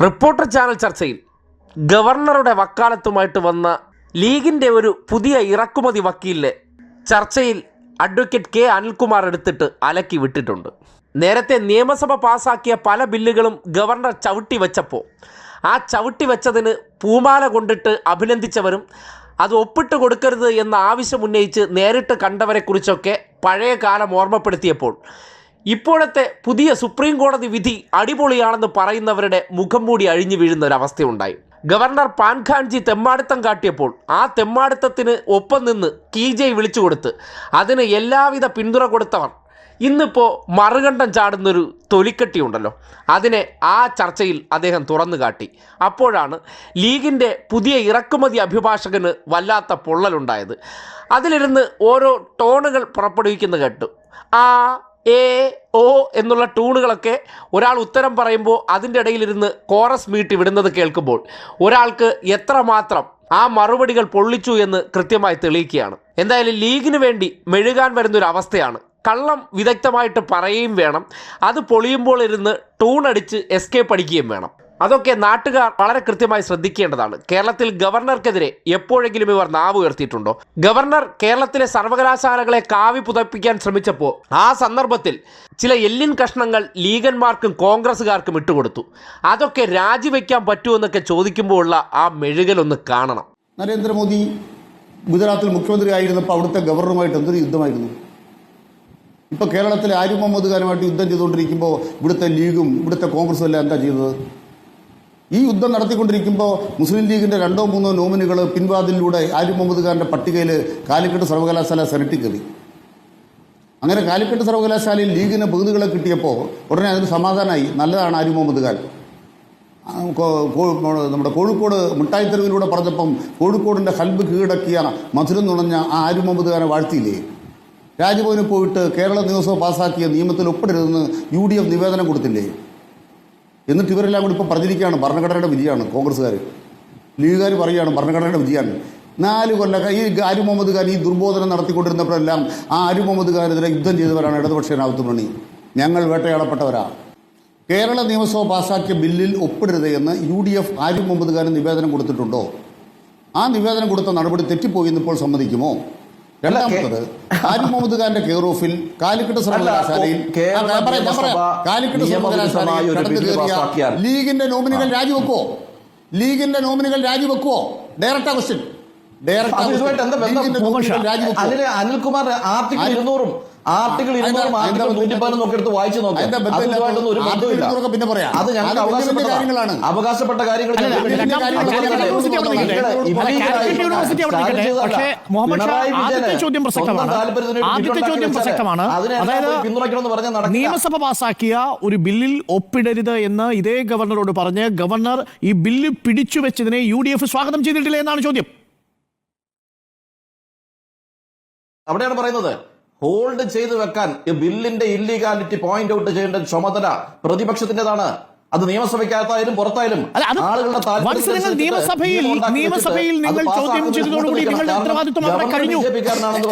Reporter channel ചർച്ചയിൽ ഗവർണറുടെ വക്കാലത്തുമായിട്ട് വന്ന ലീഗിന്റെ ഒരു പുതിയ ഇറക്കുമതി വക്കീലിനെ ചർച്ചയിൽ അഡ്വക്കേറ്റ് കെ അനിൽകുമാർ എടുത്തിട്ട് അലക്കി വിട്ടിട്ടുണ്ട്. നേരത്തെ നിയമസഭ പാസാക്കിയ പല ബില്ലുകളും ഗവർണർ ചവിട്ടി വെച്ചപ്പോൾ ആ ചവിട്ടി വെച്ചതിന് പൂമാല കൊണ്ടിട്ട് അഭിനന്ദിച്ചവരും അത് ഒപ്പിട്ട് കൊടുക്കരുത് എന്ന ആവശ്യം ഉന്നയിച്ച് നേരിട്ട് കണ്ടവരെക്കുറിച്ചൊക്കെ പഴയ കാലം ഓർമ്മപ്പെടുത്തിയപ്പോൾ ഇപ്പോഴത്തെ പുതിയ സുപ്രീം കോടതി വിധി അടിപൊളിയാണെന്ന് പറയുന്നവരുടെ മുഖം മൂടി അഴിഞ്ഞു വീഴുന്ന ഒരു അവസ്ഥയുണ്ടായി. ഗവർണർ പാൻഖാൻജി തെമ്മാടിത്തം കാട്ടിയപ്പോൾ ആ തെമ്മാടിത്തത്തിന് ഒപ്പം നിന്ന് കീജയ് വിളിച്ചു കൊടുത്ത് അതിന് എല്ലാവിധ പിന്തുണ കൊടുത്തവർ. ഇന്നിപ്പോൾ മറുകണ്ഠം ചാടുന്നൊരു തൊലിക്കെട്ടിയുണ്ടല്ലോ. അതിനെ ആ ചർച്ചയിൽ അദ്ദേഹം തുറന്നു കാട്ടി. അപ്പോഴാണ് ലീഗിന്റെ പുതിയ ഇറക്കുമതി അഭിഭാഷകന് വല്ലാത്ത പൊള്ളലുണ്ടായത്. അതിലിരുന്ന് ഓരോ ടോണുകൾ പുറപ്പെടുവിക്കുന്ന കേട്ടു. ആ എ ഓ എന്നുള്ള ടൂണുകളൊക്കെ ഒരാൾ ഉത്തരം പറയുമ്പോൾ അതിന്റെ ഇടയിലിരുന്ന് കോറസ് മീട്ടി വിടുന്നത് കേൾക്കുമ്പോൾ ഒരാൾക്ക് എത്രമാത്രം ആ മറുപടികൾ പൊള്ളിച്ചു എന്ന് കൃത്യമായി തെളിയിക്കുകയാണ്. എന്തായാലും ലീഗിന് വേണ്ടി മെഴുകാൻ വരുന്നൊരു അവസ്ഥയാണ്. കള്ളം വിദഗ്ധമായിട്ട് പറയുകയും വേണം. അത് പൊളിയുമ്പോൾ ഇരുന്ന് ടൂണടിച്ച് എസ്കേപ്പ് അടിക്കുകയും വേണം. അതൊക്കെ നാട്ടുകാർ വളരെ കൃത്യമായി ശ്രദ്ധിക്കേണ്ടതാണ്. കേരളത്തിൽ ഗവർണർക്കെതിരെ എപ്പോഴെങ്കിലും ഇവർ നാവ് ഉയർത്തിയിട്ടുണ്ടോ? ഗവർണർ കേരളത്തിലെ സർവകലാശാലകളെ കാവി പുതപ്പിക്കാൻ ശ്രമിച്ചപ്പോൾ ആ സന്ദർഭത്തിൽ ചില എല്ലിൻ കഷ്ണങ്ങൾ ലീഗന്മാർക്കും കോൺഗ്രസ്സുകാർക്കും ഇട്ടുകൊടുത്തു. അതൊക്കെ രാജിവെക്കാൻ പറ്റുമെന്നൊക്കെ ചോദിക്കുമ്പോൾ ഉള്ള ആ മെഴുകലൊന്ന് കാണണം. നരേന്ദ്രമോദി ഗുജറാത്തിൽ മുഖ്യമന്ത്രി ആയിരുന്നപ്പോൾ അവിടുത്തെ ഗവർണറുമായിട്ട് എന്തൊരു യുദ്ധമായിരുന്നു? ഇപ്പോൾ കേരളത്തിലെ ആര്യ മുഹമ്മദ് യുദ്ധം ചെയ്തുകൊണ്ടിരിക്കുമ്പോൾ ഇവിടുത്തെ ലീഗും ഇവിടുത്തെ കോൺഗ്രസും എല്ലാം എന്താ ചെയ്തത് ഈ യുദ്ധം നടത്തിക്കൊണ്ടിരിക്കുമ്പോൾ മുസ്ലിം ലീഗിന്റെ രണ്ടോ മൂന്നോ നോമിനുകൾ പിൻവാതിലൂടെ ആര്യ മുഹമ്മദ് ഖാന്റെ പട്ടികയിൽ കാലിക്കട്ട് സർവകലാശാല സെനറ്റിൽ കയറി. അങ്ങനെ കാലിക്കട്ട് സർവകലാശാലയിൽ ലീഗിന് ബഹുതികളെ കിട്ടിയപ്പോൾ ഉടനെ അതിന് സമാധാനമായി നല്ലതാണ് ആര്യ മുഹമ്മദ് ഖാൻ. നമ്മുടെ കോഴിക്കോട് മിഠായി തെരുവിലൂടെ പറഞ്ഞപ്പം കോഴിക്കോടിന്റെ ഹൽബ് കീഴടക്കിയ മധുരം നുണഞ്ഞ ആ ആര്യ മുഹമ്മദ് ഖാനെ വാഴ്ത്തിയില്ലേ? രാജ്ഭവനിൽ പോയിട്ട് കേരള നിയമസഭ പാസാക്കിയ നിയമത്തിൽ ഒപ്പിടരുതെന്ന് യു ഡി എഫ് നിവേദനം കൊടുത്തില്ലേ? എന്നിട്ട് ഇവരെല്ലാം കൂടി ഇപ്പം പറഞ്ഞിരിക്കുകയാണ് ഭരണഘടനയുടെ വിധിയാണ് കോൺഗ്രസ്സുകാർ ലീഗുകാർ പറയുകയാണ് ഭരണഘടനയുടെ വിധിയാണ്. നാല് കൊല്ല ഈ ആര്യ മുഹമ്മദ് ഖാൻ ഈ ദുർബോധനം നടത്തിക്കൊണ്ടിരുന്നപ്പോഴെല്ലാം ആ ആര്യ മുഹമ്മദ് ഖാനെതിരെ യുദ്ധം ചെയ്തവരാണ് ഇടതുപക്ഷ മണി ഞങ്ങൾ വേട്ടയാടപ്പെട്ടവരാ കേരള നിയമസഭ പാസാക്കിയ ബില്ലിൽ ഒപ്പിടരുത് എന്ന് U D F Arya Muhammad Khan നിവേദനം കൊടുത്തിട്ടുണ്ടോ? ആ നിവേദനം കൊടുത്ത നടപടി തെറ്റിപ്പോയി എന്നിപ്പോൾ സമ്മതിക്കുമോ? രണ്ടാമത്തത് ആരിഫ് മുഹമ്മദ് ഖാന്റെ കെയർ ഓഫിൽ കാലിക്കട്ട് സർവകലാശാലയിൽ കാലിക്കട്ട് സർവകലാശാലയിൽ കടന്നു കയറിയ ലീഗിന്റെ നോമിനികൾ രാജിവെക്കുവോ? ലീഗിന്റെ നോമിനികൾ രാജിവെക്കുവോ? ഡയറക്റ്റ് ക്വസ്റ്റ്യൻ ഡയറക്റ്റ് രാജിവെക്കുവോ? അനിൽകുമാർ ആർട്ടിക്കിൾ ഇരുന്നൂറും ആർട്ടിക്കിൾ ഇരുന്നൂറും എടുത്ത് വായിച്ചു നോക്കാം. ഒരു പിന്നെ പറയാം. അത് ഞങ്ങൾക്ക് അവകാശപ്പെട്ട കാര്യങ്ങളാണ്? അവകാശപ്പെട്ട കാര്യങ്ങൾ ചോദ്യം പ്രസക്തമാണ്. അതായത് നിയമസഭ പാസാക്കിയ ഒരു ബില്ലിൽ ഒപ്പിടരുത് എന്ന് ഇതേ ഗവർണറോട് പറഞ്ഞ് ഗവർണർ ഈ ബില്ല് പിടിച്ചു വെച്ചതിനെ യു ഡി എഫ് സ്വാഗതം ചെയ്തിട്ടില്ല എന്നാണ് ചോദ്യം. അവിടെയാണ് പറയുന്നത്. ഹോൾഡ് ചെയ്തു വെക്കാൻ ബില്ലിന്റെ ഇല്ലീഗാലിറ്റി പോയിന്റ് ഔട്ട് ചെയ്യേണ്ട ചുമതല പ്രതിപക്ഷത്തിന്റേതാണ് അത് നിയമസഭയ്ക്കകത്തായാലും പുറത്തായാലും ആളുകളുടെ നിയമസഭയിൽ നിയമസഭയിൽ നിങ്ങൾ ചോദ്യം ചെയ്തതോടുകൂടി നിങ്ങളുടെ ഉത്തരവാദിത്വം അവിടെ കഴിഞ്ഞു.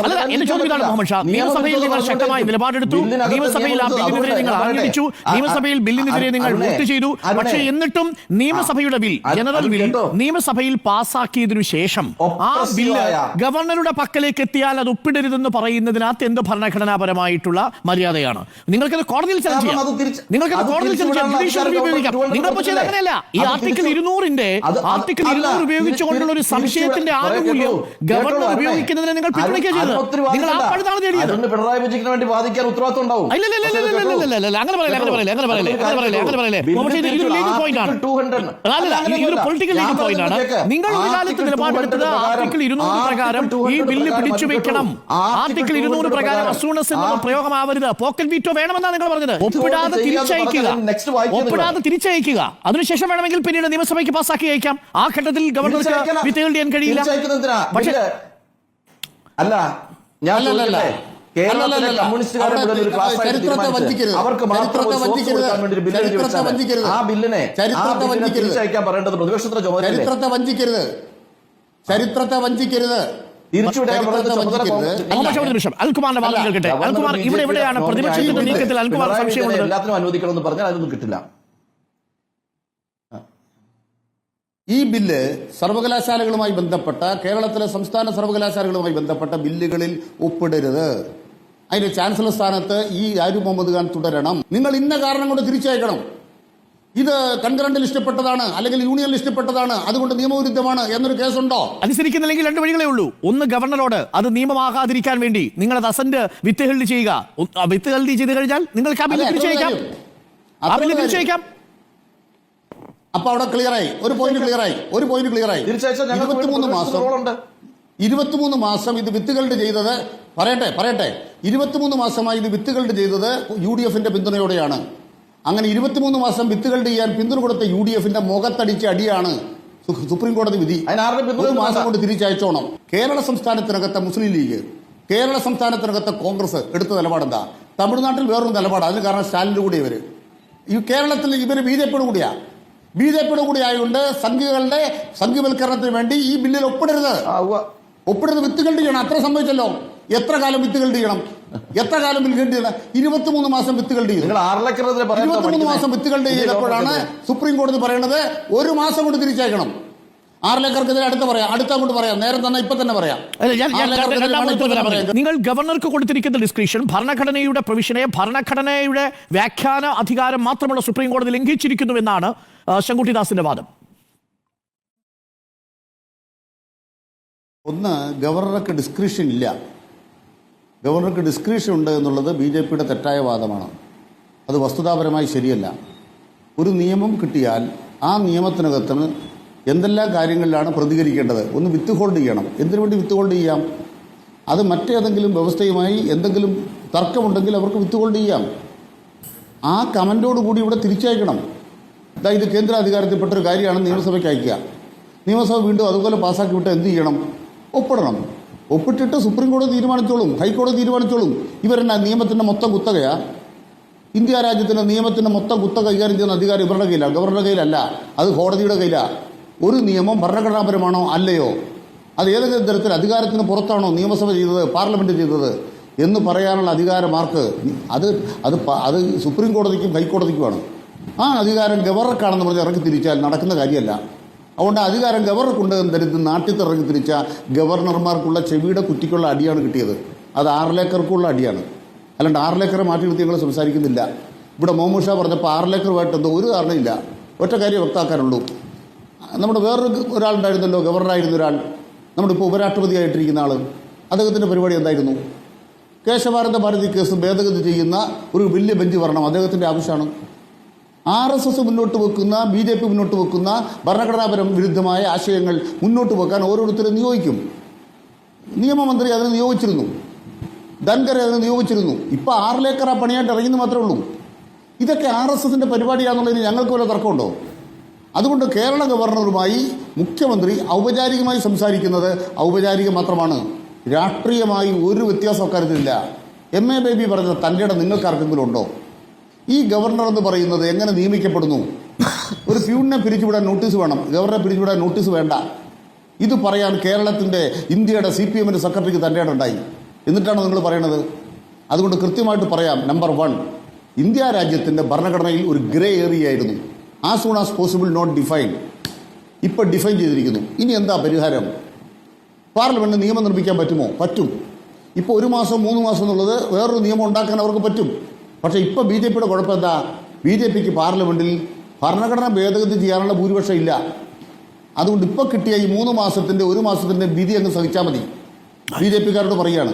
അല്ല എന്റെ ചോദ്യം ഇതാണ് മുഹമ്മദ് ഷാ നിയമസഭയിൽ നിങ്ങൾ ശക്തമായി നിലപാടെടുത്തു. നിയമസഭയിൽ ആ ബില്ലിനെതിരെ നിങ്ങൾ അതുകൊണ്ട് ആഞ്ഞടിച്ചു ആ, ആ, നിയമസഭയിൽ ബില്ലിനെതിരെ നിങ്ങൾ വോട്ട് ചെയ്തു. പക്ഷേ എന്നിട്ടും നിയമസഭയുടെ ബിൽ ജനറൽ ബിൽ നിയമസഭയിൽ പാസ്സാക്കിയതിനു ശേഷം ആ ബില്ല് ഗവർണറുടെ പക്കലേക്ക് എത്തിയാൽ അത് ഒപ്പിടരുതെന്ന് പറയുന്നതിനകത്ത് എന്ത് ഭരണഘടനാപരമായിട്ടുള്ള മര്യാദയാണ്? നിങ്ങൾക്കത് കോടതിയിൽ ചർച്ച ചെയ്യാം. നിങ്ങൾക്കത് കോടതിയിൽ ചർച്ച ചെയ്യാം. ഉപയോഗിക്കാം. നിങ്ങൾ ഇപ്പോൾ ചെയ്ത് അങ്ങനെയല്ല. ഈ ആർട്ടിക്കിൾ ഇരുന്നൂറിന്റെ ആർട്ടിക്കിൾ ഇരുന്നൂറ് ഉപയോഗിച്ചുകൊണ്ടുള്ള ഒരു സംശയത്തിന്റെ ആനുകൂല്യം ഗവർണർ ഉപയോഗിക്കുന്നതിനെ നിങ്ങൾ പിന്തുണയ്ക്കുക ചെയ്തത്. നിങ്ങൾ വേണ്ടി വാദിക്കാൻ അങ്ങനെ അങ്ങനെ അങ്ങനെ അങ്ങനെ ലീഗൽ ആണ്. അല്ല പൊളിറ്റിക്കൽ ലീഗൽ നിങ്ങൾ നിലപാടെടുത്തത് ആർട്ടിക്കിൾ ഇരുന്നൂറ് പ്രകാരം ഈ ബില്ല് പിടിച്ചു വെക്കണം. ആർട്ടിക്കിൾ ഇരുന്നൂറ് പ്രകാരം അസൂണസ് പ്രയോഗമാവരുത്. പോക്കറ്റ് വീറ്റോ വേണമെന്നാണ് നിങ്ങൾ പറഞ്ഞത്. ഒപ്പിടാതെ തിരിച്ചയക്കുക. ഒപ്പിടാതെ അത് തിരിച്ചയക്കുക. അതിനുശേഷം വേണമെങ്കിൽ പിന്നീട് നിയമസഭയ്ക്ക് പാസ്സാക്കി അയക്കാം. ആ ഘട്ടത്തിൽ ഗവർണർക്ക് വിത്തുകൾ ചെയ്യാൻ കഴിയില്ല. അല്ല ഞാൻ ചരിത്രത്തെ വഞ്ചിക്കരുത്. ചരിത്രത്തെ വഞ്ചിക്കരുത്. അൽകുമാറിന്റെ വാദം കേൾക്കട്ടെ. അൽകുമാർ ഇവിടെ എവിടെയാണ്? പ്രതിപക്ഷത്തിന്റെ നീക്കത്തിൽ അൽകുമാർ സംശയമുള്ളത് എല്ലാത്തിനും അനുവദിക്കണമെന്ന് പറഞ്ഞാൽ അതൊന്നും കിട്ടില്ല. ഈ ബില്ല് സർവകലാശാലകളുമായി ബന്ധപ്പെട്ട കേരളത്തിലെ സംസ്ഥാന സർവകലാശാലകളുമായി ബന്ധപ്പെട്ട ബില്ലുകളിൽ ഒപ്പിടരുത്. അതിന്റെ ചാൻസലർ സ്ഥാനത്ത് ഈ ആരു മുഹമ്മദ് ഖാൻ തുടരണം. നിങ്ങൾ ഇന്ന കാരണം കൊണ്ട് തിരിച്ചയക്കണം. ഇത് കൺകറണ്ടിൽ ഇഷ്ടപ്പെട്ടതാണ് അല്ലെങ്കിൽ യൂണിയനിൽ ഇഷ്ടപ്പെട്ടതാണ് അതുകൊണ്ട് നിയമവിരുദ്ധമാണ് എന്നൊരു കേസുണ്ടോ? അനുസരിക്കുന്നില്ലെങ്കിൽ രണ്ട് വഴികളേ ഉള്ളൂ. ഒന്ന് ഗവർണറോട് അത് നിയമമാകാതിരിക്കാൻ വേണ്ടി നിങ്ങൾ അത് അസന്റ് വിത്ത് ഹെൽഡ് ചെയ്യുക. ഒ- ആ വിത്ത് ഹെൽഡ് ചെയ്ത് കഴിഞ്ഞാൽ നിങ്ങൾക്ക് ആ ബില്ല് അതെ, തിരിച്ചയക്കാം. ആ ബില്ല് തിരിച്ചയക്കാം. അപ്പൊ അവിടെ ക്ലിയറായി ഒരു പോയിന്റ് ക്ലിയറായി ഒരു പോയിന്റ് ക്ലിയറായി ഇരുപത്തിമൂന്ന് മാസം. ഇരുപത്തിമൂന്ന് മാസം ഇത് വിത്തുകളുടെ ചെയ്തത് പറയട്ടെ പറയട്ടെ. ഇരുപത്തിമൂന്ന് മാസമായി ഇത് വിത്തുകളുടെ ചെയ്തത് യു ഡി എഫിന്റെ പിന്തുണയോടെയാണ്. അങ്ങനെ ഇരുപത്തിമൂന്ന് മാസം വിത്തുകളുടെ ചെയ്യാൻ പിന്തുണ കൊടുത്ത യു ഡി എഫിന്റെ മുഖത്തടിച്ച അടിയാണ് സുപ്രീം കോടതി വിധി. ഒരു മാസം കൊണ്ട് തിരിച്ചയച്ചോണം. കേരള സംസ്ഥാനത്തിനകത്തെ മുസ്ലിം ലീഗ് കേരള സംസ്ഥാനത്തിനകത്തെ കോൺഗ്രസ് എടുത്ത നിലപാടെന്താ? തമിഴ്നാട്ടിൽ വേറൊരു നിലപാട്. അതിന് കാരണം സ്റ്റാലിന്റെ കൂടെ ഇവർ. ഈ കേരളത്തിൽ ഇവർ ബി ജെ പിയുടെ കൂടിയാ. ബി ജെ പിയുടെ കൂടി ആയതുകൊണ്ട് സംഘികളുടെ സംഘിവൽക്കരണത്തിന് വേണ്ടി ഈ ബില്ലിൽ ഒപ്പിടരുത്. ഒപ്പിടരുത് വിത്തുകളുടെ ചെയ്യണം. അത്ര സംഭവിച്ചല്ലോ. എത്ര കാലം വിത്തുകളുടെ ചെയ്യണം? എത്ര കാലം വിൽക്കേണ്ടി ചെയ്യണം? ഇരുപത്തിമൂന്ന് മാസം വിത്തുകളുടെ ഇരുപത്തിമൂന്ന് മാസം? വിത്തുകളുടെ ചെയ്തപ്പോഴാണ് സുപ്രീം കോടതി പറയുന്നത് ഒരു മാസം കൊണ്ട് തിരിച്ചയക്കണം. ആറിലേക്കർക്കെതിരെ അടുത്ത പറയാം. അടുത്ത അങ്ങോട്ട് പറയാം. നേരം തന്നെ ഇപ്പൊ തന്നെ പറയാം. നിങ്ങൾ ഗവർണർക്ക് കൊടുത്തിരിക്കുന്ന ഡിസ്ക്രിപ്ഷൻ ഭരണഘടനയുടെ പ്രൊവിഷനെ ഭരണഘടനയുടെ വ്യാഖ്യാന അധികാരം മാത്രമുള്ള സുപ്രീം കോടതി ലംഘിച്ചിരിക്കുന്നു എന്നാണ് ശങ്കുട്ടിദാസിന്റെ വാദം. ഒന്ന് ഗവർണർക്ക് ഡിസ്ക്രിപ്ഷൻ ഇല്ല. ഗവർണർക്ക് ഡിസ്ക്രിപ്ഷൻ ഉണ്ട് എന്നുള്ളത് ബി ജെ പിയുടെ തെറ്റായ വാദമാണ്. അത് വസ്തുതാപരമായി ശരിയല്ല. ഒരു നിയമം കിട്ടിയാൽ ആ നിയമത്തിനകത്തിന് എന്തെല്ലാം കാര്യങ്ങളിലാണ് പ്രതികരിക്കേണ്ടത്? ഒന്ന് വിത്ത് ഹോൾഡ് ചെയ്യണം. എന്തിനു വേണ്ടി വിത്ത് ഹോൾഡ് ചെയ്യാം? അത് മറ്റേതെങ്കിലും വ്യവസ്ഥയുമായി എന്തെങ്കിലും തർക്കമുണ്ടെങ്കിൽ അവർക്ക് വിത്ത് ഹോൾഡ് ചെയ്യാം. ആ കമന്റോട് കൂടി ഇവിടെ തിരിച്ചയക്കണം. ഇതാ ഇത് കേന്ദ്ര അധികാരത്തിൽപ്പെട്ട ഒരു കാര്യമാണ് നിയമസഭയ്ക്ക് അയക്കുക. നിയമസഭ വീണ്ടും അതുപോലെ പാസ്സാക്കി വിട്ട് എന്ത് ചെയ്യണം? ഒപ്പിടണം. ഒപ്പിട്ടിട്ട് സുപ്രീം കോടതി തീരുമാനിച്ചോളും ഹൈക്കോടതി തീരുമാനിച്ചോളും. ഇവരെന്നാ നിയമത്തിന്റെ മൊത്തം കുത്തകയാ? ഇന്ത്യ രാജ്യത്തിന്റെ നിയമത്തിന്റെ മൊത്തം കുത്തക കൈകാര്യം ചെയ്യുന്ന അധികാരം ഇവരുടെ കയ്യിലാണ് ഗവർണറുടെ കയ്യിലല്ല. അത് കോടതിയുടെ കയ്യിലാണ് ഒരു നിയമം ഭരണഘടനാപരമാണോ അല്ലയോ? അത് ഏതെങ്കിലും തരത്തിൽ അധികാരത്തിന് പുറത്താണോ നിയമസഭ ചെയ്തത് പാർലമെന്റ് ചെയ്തത് എന്ന് പറയാനുള്ള അധികാരമാർക്ക് അത് അത് അത് സുപ്രീം കോടതിക്കും ഹൈക്കോടതിക്കുമാണ് ആ അധികാരം ഗവർണർക്കാണെന്ന് പറഞ്ഞ് ഇറങ്ങി തിരിച്ചാൽ നടക്കുന്ന കാര്യമല്ല. അതുകൊണ്ട് അധികാരം ഗവർണർക്കുണ്ട് എന്ന് ധരിച്ച് നാട്ടിൽ ഇറങ്ങി തിരിച്ച ഗവർണർമാർക്കുള്ള ചെവിയുടെ കുറ്റിക്കുള്ള അടിയാണ് കിട്ടിയത്. അത് ആറിലേക്കർക്കുള്ള അടിയാണ്. അല്ലാണ്ട് ആറിലേക്കറെ മാറ്റി നിർത്തി ഞങ്ങൾ സംസാരിക്കുന്നില്ല. ഇവിടെ മോമൂഷ പറഞ്ഞപ്പോൾ ആറിലേക്കറുമായിട്ട് എന്തോ ഒരു കാരണമില്ല ഒറ്റ കാര്യം വ്യക്തമാക്കാനുള്ളൂ. നമ്മുടെ വേറൊരു ഒരാളുണ്ടായിരുന്നല്ലോ ഗവർണറായിരുന്ന ഒരാൾ. നമ്മുടെ ഇപ്പോൾ ഉപരാഷ്ട്രപതിയായിട്ടിരിക്കുന്ന ആൾ അദ്ദേഹത്തിന്റെ പരിപാടി എന്തായിരുന്നു? കേശവാനന്ദ ഭാരതി കേസ് ഭേദഗതി ചെയ്യുന്ന ഒരു വലിയ ബെഞ്ച് വരണം അദ്ദേഹത്തിന്റെ ആവശ്യമാണ്. ആർ എസ് എസ് മുന്നോട്ട് വെക്കുന്ന ബി ജെ പി മുന്നോട്ട് വെക്കുന്ന ഭരണഘടനാപരം വിരുദ്ധമായ ആശയങ്ങൾ മുന്നോട്ട് വെക്കാൻ ഓരോരുത്തരും നിയോഗിക്കും. നിയമമന്ത്രി അതിന് നിയോഗിച്ചിരുന്നു. ധൻകരെ അതിന് നിയോഗിച്ചിരുന്നു. ഇപ്പൊ ആറിലേക്കർ ആ പണിയായിട്ട് ഇറങ്ങിയെന്ന് മാത്രമേ ഉള്ളൂ. ഇതൊക്കെ ആർ എസ് എസിന്റെ പരിപാടിയാണെന്നുള്ളതിന് ഞങ്ങൾക്ക് വല്ല തർക്കമുണ്ടോ? അതുകൊണ്ട് കേരള ഗവർണറുമായി മുഖ്യമന്ത്രി ഔപചാരികമായി സംസാരിക്കുന്നത് ഔപചാരികം മാത്രമാണ്. രാഷ്ട്രീയമായി ഒരു വ്യത്യാസം അക്കാര്യത്തിലില്ല. എം എ ബേബി പറഞ്ഞ തന്റെ ഇടം നിങ്ങൾക്ക് ഉണ്ടോ? ഈ ഗവർണർ എന്ന് പറയുന്നത് എങ്ങനെ നിയമിക്കപ്പെടുന്നു? ഒരു പ്യൂണിനെ പിരിച്ചുവിടാൻ നോട്ടീസ് വേണം. ഗവർണറെ പിരിച്ചുവിടാൻ നോട്ടീസ് വേണ്ട. ഇത് പറയാൻ കേരളത്തിന്റെ ഇന്ത്യയുടെ സി പി എമ്മിന്റെ സെക്രട്ടറിക്ക് തന്റെ ഇടം ഉണ്ടായി. എന്നിട്ടാണ് നിങ്ങൾ പറയണത്? അതുകൊണ്ട് കൃത്യമായിട്ട് പറയാം നമ്പർ വൺ ഇന്ത്യ രാജ്യത്തിന്റെ ഭരണഘടനയിൽ ഒരു ഗ്രേ ഏരിയ ആയിരുന്നു as soon as possible not define ഇപ്പോൾ ഡിഫൈൻ ചെയ്തിരിക്കുന്നു. ഇനി എന്താ പരിഹാരം? പാർലമെന്റ് നിയമം നിർമ്മിക്കാൻ പറ്റുമോ? പറ്റും. ഇപ്പോൾ ഒരു മാസം മൂന്ന് മാസം എന്നുള്ളത് വേറൊരു നിയമം ഉണ്ടാക്കാൻ അവർക്ക് പറ്റും. പക്ഷെ ഇപ്പോൾ ബി ജെ പിയുടെ കുഴപ്പം എന്താ? ബി ജെ പിക്ക് പാർലമെന്റിൽ ഭരണഘടന ഭേദഗതി ചെയ്യാനുള്ള ഭൂരിപക്ഷം ഇല്ല. അതുകൊണ്ട് ഇപ്പോൾ കിട്ടിയ ഈ മൂന്ന് മാസത്തിന്റെ ഒരു മാസത്തിന്റെ വിധി അങ്ങ് സഹിച്ചാൽ മതി. ബി ജെ പിക്കാരോട് പറയുകയാണ്.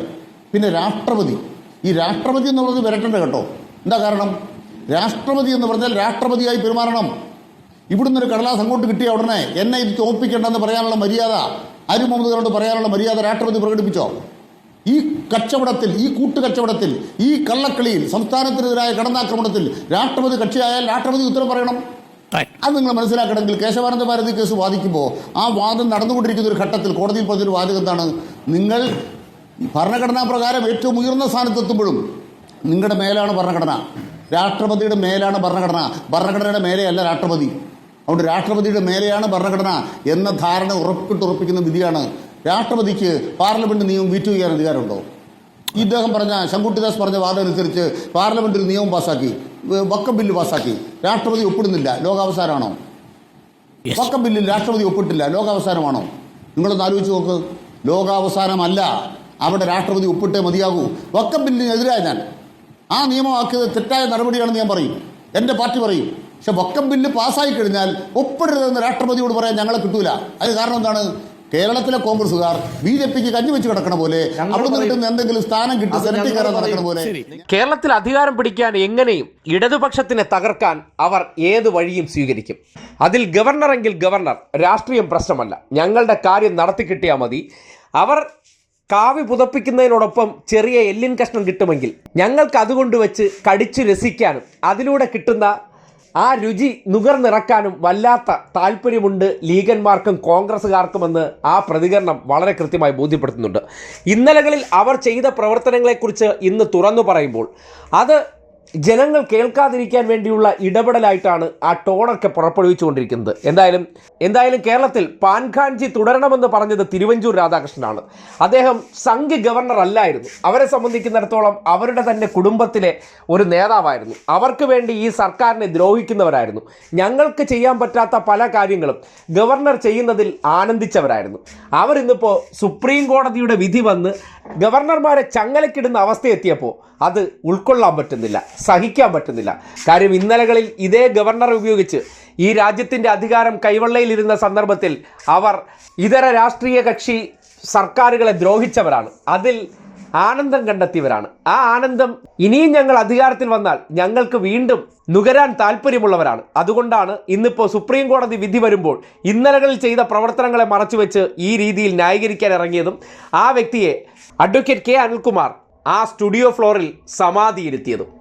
പിന്നെ രാഷ്ട്രപതി. ഈ രാഷ്ട്രപതി എന്നുള്ളത് വരട്ടേണ്ട കേട്ടോ. എന്താ കാരണം? രാഷ്ട്രപതി എന്ന് പറഞ്ഞാൽ രാഷ്ട്രപതിയായി പെരുമാറണം. ഇവിടുന്ന് ഒരു കടലാസ് അങ്ങോട്ട് കിട്ടിയ ഉടനെ എന്നെ ഇത് തോൽപ്പിക്കേണ്ടെന്ന് പറയാനുള്ള മര്യാദ അരി മുഹമ്മദ് പറയാനുള്ള മര്യാദ രാഷ്ട്രപതി പ്രകടിപ്പിച്ചോ? ഈ കച്ചവടത്തിൽ ഈ കൂട്ടുകച്ചവടത്തിൽ ഈ കള്ളക്കളിയിൽ സംസ്ഥാനത്തിനെതിരായ കടന്നാക്രമണത്തിൽ രാഷ്ട്രപതി കക്ഷിയായാൽ രാഷ്ട്രപതി ഉത്തരം പറയണം. അത് നിങ്ങൾ മനസ്സിലാക്കണമെങ്കിൽ കേശവാനന്ദ ഭാരതി കേസ് വാദിക്കുമ്പോൾ ആ വാദം നടന്നുകൊണ്ടിരിക്കുന്ന ഒരു ഘട്ടത്തിൽ കോടതിയിൽ പറഞ്ഞൊരു വാദം എന്താണ്? നിങ്ങൾ ഭരണഘടനാ പ്രകാരം ഏറ്റവും ഉയർന്ന സ്ഥാനത്തെത്തുമ്പോഴും നിങ്ങളുടെ മേലാണ് ഭരണഘടന. രാഷ്ട്രപതിയുടെ മേലാണ് ഭരണഘടന. ഭരണഘടനയുടെ മേലെയല്ല രാഷ്ട്രപതി. അതുകൊണ്ട് രാഷ്ട്രപതിയുടെ മേലെയാണ് ഭരണഘടന എന്ന ധാരണ ഉറപ്പിട്ടുറപ്പിക്കുന്ന വിധിയാണ്. രാഷ്ട്രപതിക്ക് പാർലമെന്റ് നിയമം വീറ്റു ചെയ്യാൻ അധികാരമുണ്ടോ? ഇദ്ദേഹം പറഞ്ഞ ശങ്കുട്ടിദാസ് പറഞ്ഞ വാദം അനുസരിച്ച് പാർലമെന്റിൽ നിയമം പാസ്സാക്കി വക്കം ബില്ല് പാസ്സാക്കി രാഷ്ട്രപതി ഒപ്പിടുന്നില്ല. ലോകാവസാനമാണോ വക്കം ബില്ലിൽ രാഷ്ട്രപതി ഒപ്പിട്ടില്ല. ലോകാവസാനമാണോ? നിങ്ങളൊന്ന് ആലോചിച്ച് നോക്ക്. ലോകാവസാനമല്ല. അവിടെ രാഷ്ട്രപതി ഒപ്പിട്ടേ മതിയാകൂ. വക്കം ബില്ലിനെതിരായ ഞാൻ. ആ നിയമമാക്കിയത് തെറ്റായ നടപടിയാണെന്ന് ഞാൻ പറയും. എന്റെ പാർട്ടി പറയും. പക്ഷെ വക്കം ബില്ല് പാസ്സായി കഴിഞ്ഞാൽ ഒപ്പിടരുതെന്ന് രാഷ്ട്രപതിയോട് പറയാൻ ഞങ്ങളെ കിട്ടൂല. അത് കാരണം എന്താണ്? കേരളത്തിലെ കോൺഗ്രസുകാർ ബി ജെ പിക്ക് കഞ്ഞി വെച്ച് കിടക്കണ പോലെ അവിടുന്ന് കിട്ടുന്ന എന്തെങ്കിലും സ്ഥാനം കിട്ടി സെനറ്റിൽ കയറാൻ നടക്കണ പോലെ. കേരളത്തിൽ അധികാരം പിടിക്കാൻ എങ്ങനെയും ഇടതുപക്ഷത്തിനെ തകർക്കാൻ അവർ ഏത് വഴിയും സ്വീകരിക്കും. അതിൽ ഗവർണറെങ്കിൽ ഗവർണർ രാഷ്ട്രീയം പ്രശ്നമല്ല. ഞങ്ങളുടെ കാര്യം നടത്തി കിട്ടിയാൽ മതി. അവർ കാവി പുതപ്പിക്കുന്നതിനോടൊപ്പം ചെറിയ എല്ലിൻ കഷ്ണം കിട്ടുമെങ്കിൽ ഞങ്ങൾക്ക് അതുകൊണ്ട് വെച്ച് കടിച്ചു രസിക്കാനും അതിലൂടെ കിട്ടുന്ന ആ രുചി നുകർന്നിറക്കാനും വല്ലാത്ത താല്പര്യമുണ്ട് ലീഗന്മാർക്കും കോൺഗ്രസ്സുകാർക്കുമെന്ന് ആ പ്രതികരണം വളരെ കൃത്യമായി ബോധ്യപ്പെടുത്തുന്നുണ്ട്. ഇന്നലകളിൽ അവർ ചെയ്ത പ്രവർത്തനങ്ങളെക്കുറിച്ച് ഇന്ന് തുറന്നു പറയുമ്പോൾ അത് ജനങ്ങൾ കേൾക്കാതിരിക്കാൻ വേണ്ടിയുള്ള ഇടപെടലായിട്ടാണ് ആ ടോണൊക്കെ പുറപ്പെടുവിച്ചുകൊണ്ടിരിക്കുന്നത്. എന്തായാലും എന്തായാലും കേരളത്തിൽ പാൻഖാൻജി തുടരണമെന്ന് പറഞ്ഞത് തിരുവഞ്ചൂർ രാധാകൃഷ്ണനാണ്. അദ്ദേഹം സംഘ് ഗവർണർ അല്ലായിരുന്നു അവരെ സംബന്ധിക്കുന്നിടത്തോളം അവരുടെ തന്നെ കുടുംബത്തിലെ ഒരു നേതാവായിരുന്നു. അവർക്ക് വേണ്ടി ഈ സർക്കാരിനെ ദ്രോഹിക്കുന്നവരായിരുന്നു. ഞങ്ങൾക്ക് ചെയ്യാൻ പറ്റാത്ത പല കാര്യങ്ങളും ഗവർണർ ചെയ്യുന്നതിൽ ആനന്ദിച്ചവരായിരുന്നു. അവരിന്നിപ്പോൾ സുപ്രീം കോടതിയുടെ വിധി വന്ന് ഗവർണർമാരെ ചങ്ങലക്കിടുന്ന അവസ്ഥയെത്തിയപ്പോൾ അത് ഉൾക്കൊള്ളാൻ പറ്റുന്നില്ല. സഹിക്കാൻ പറ്റുന്നില്ല. കാര്യം ഇന്നലകളിൽ ഇതേ ഗവർണർ ഉപയോഗിച്ച് ഈ രാജ്യത്തിന്റെ അധികാരം കൈവെള്ളയിലിരുന്ന സന്ദർഭത്തിൽ അവർ ഇതര രാഷ്ട്രീയ കക്ഷി സർക്കാരുകളെ ദ്രോഹിച്ചവരാണ്. അതിൽ ആനന്ദം കണ്ടെത്തിയവരാണ്. ആ ആനന്ദം ഇനിയും ഞങ്ങൾ അധികാരത്തിൽ വന്നാൽ ഞങ്ങൾക്ക് വീണ്ടും നുകരാൻ താല്പര്യമുള്ളവരാണ് അതുകൊണ്ടാണ് ഇന്നിപ്പോൾ സുപ്രീം കോടതി വിധി വരുമ്പോൾ ഇന്നലകളിൽ ചെയ്ത പ്രവർത്തനങ്ങളെ മറച്ചുവെച്ച് ഈ രീതിയിൽ ന്യായീകരിക്കാൻ ഇറങ്ങിയതും ആ വ്യക്തിയെ അഡ്വക്കേറ്റ് കെ അനിൽകുമാർ ആ സ്റ്റുഡിയോ ഫ്ലോറിൽ സമാധിയിരുത്തിയതും